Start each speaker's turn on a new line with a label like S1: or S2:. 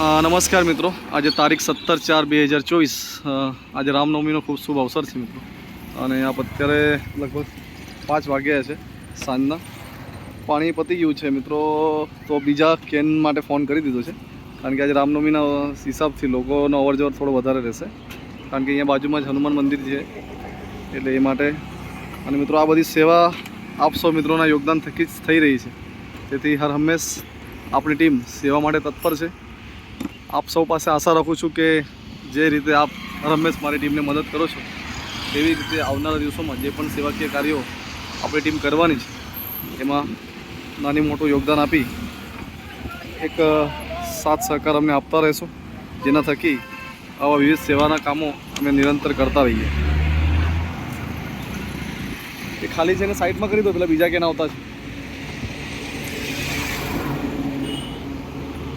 S1: નમસ્કાર મિત્રો. આજે તારીખ સત્તર ચાર બે હજાર ચોવીસ. આજે રામનવમીનો ખૂબ શુભ અવસર છે મિત્રો. અને આપ અત્યારે લગભગ પાંચ વાગ્યા છે સાંજના. પાણી પતી ગયું છે મિત્રો, તો બીજા કેન માટે ફોન કરી દીધો છે. કારણ કે આજે રામનવમીના હિસાબથી લોકોનો અવર જવર થોડો વધારે રહેશે. કારણ કે અહીંયા બાજુમાં જ હનુમાન મંદિર છે. એટલે એ માટે અને મિત્રો, આ બધી સેવા આપ સૌ મિત્રોના યોગદાન થકી જ થઈ રહી છે. તેથી હર હંમેશ આપણી ટીમ સેવા માટે તત્પર છે. આપ સૌ પાસે આશા રાખું છું કે જે રીતે આપ રમેશ મારી ટીમને મદદ કરો છો, તેવી રીતે આવનારા દિવસોમાં જે પણ સેવાકીય કાર્યો આપણી ટીમ કરવાની છે, એમાં નાની મોટું યોગદાન આપી એક સાથ સહકાર અમને આપતા રહેશો, જેના થકી આવા વિવિધ સેવાના કામો અમે નિરંતર કરતા રહીએ. એ ખાલી છે ને સાઈડમાં કરી દો, પેલા બીજા કેના આવતા છે?